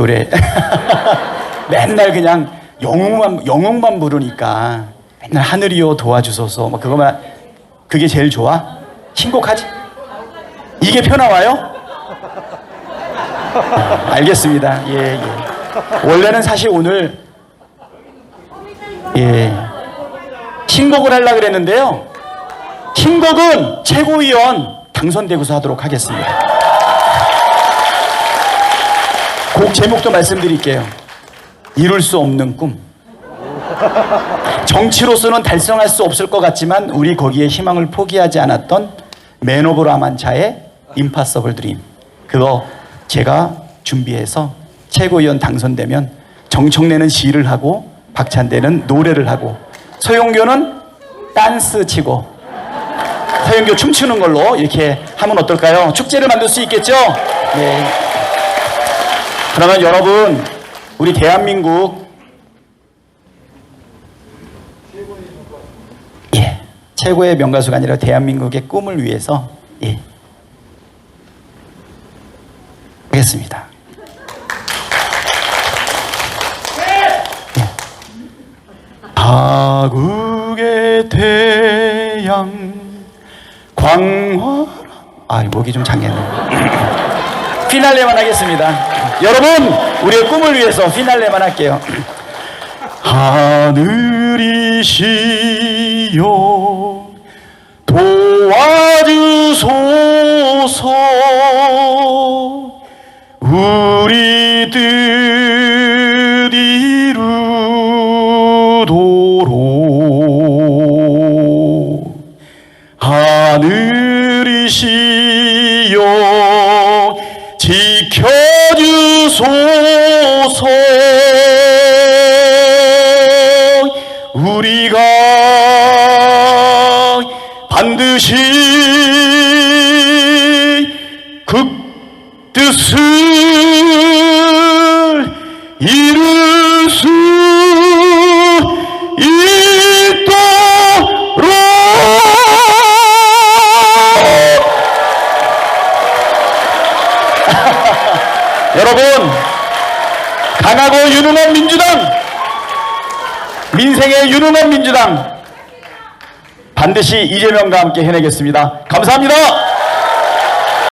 노래 맨날 그냥 영웅만 영웅만 부르니까 맨날 하늘이요 도와주소서 뭐 그거만 그게 제일 좋아? 신곡하지? 이게 표 나와요? 아, 알겠습니다. 예, 예. 원래는 사실 오늘 예 신곡을 하려 그랬는데요. 신곡은 최고위원 당선되고서 하도록 하겠습니다. 곡 제목도 말씀드릴게요. 이룰 수 없는 꿈. 정치로서는 달성할 수 없을 것 같지만 우리 거기에 희망을 포기하지 않았던 맨 오브 라만차의 임파서블 드림. 그거 제가 준비해서 최고위원 당선되면 정청래는 시를 하고 박찬대는 노래를 하고 서용교는 댄스 치고 서영교 춤추는 걸로 이렇게 하면 어떨까요? 축제를 만들 수 있겠죠? 네. 그러면 여러분, 우리 대한민국 예, 최고의 명가수가 아니라 대한민국의 꿈을 위해서 예, 하겠습니다. 예. 다국의 태양 광활한 아 목이 좀 잠겼네 피날레만 하겠습니다. 여러분 우리의 꿈을 위해서 피날레만 할게요. 하늘이시여 도와주소서. 우리 뜻 반드시 그 뜻을 이룰 수 있도록. 여러분 강하고 유능한 민주당 민생의 유능한 민주당 반드시 이재명과 함께 해내겠습니다. 감사합니다